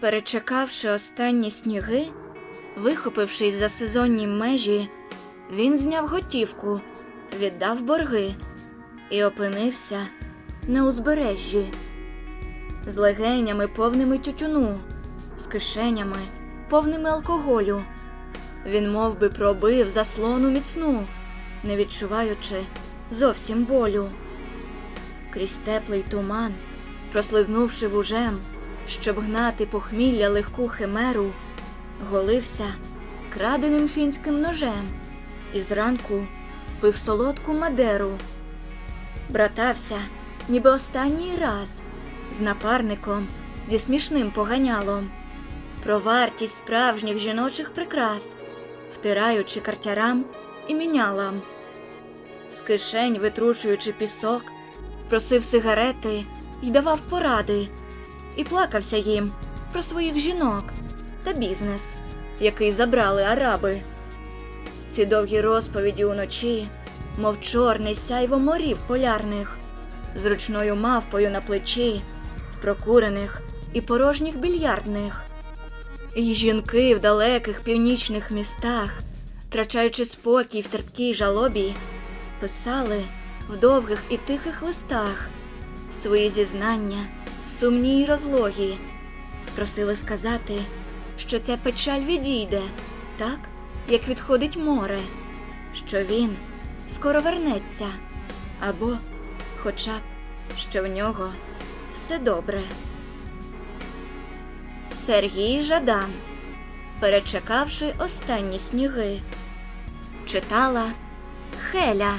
Перечекавши останні сніги, вихопившись за сезонні межі, він зняв готівку, віддав борги і опинився на узбережжі з легенями повними тютюну, з кишенями повними алкоголю. Він мов би, пробив заслону міцну, не відчуваючи зовсім болю. Крізь теплий туман, прослизнувши вужем, щоб гнати похмілля легку химеру, голився краденим фінським ножем і зранку пив солодку мадеру. Братався, ніби останній раз, з напарником, зі смішним поганялом, про вартість справжніх жіночих прикрас, втираючи картярам і мінялам. З кишень, витрушуючи пісок, просив сигарети й давав поради, і плакався їм про своїх жінок та бізнес, який забрали араби. Ці довгі розповіді уночі, мов чорний сяйво морів полярних, з ручною мавпою на плечі, в прокурених і порожніх більярдних. І жінки в далеких північних містах, втрачаючи спокій в терпкій жалобі, писали в довгих і тихих листах свої зізнання, сумні й розлогі, просили сказати, що ця печаль відійде, так, як відходить море, що він скоро вернеться, або хоча б, що в нього все добре. Сергій Жадан, перечекавши останні сніги, читала Хеля.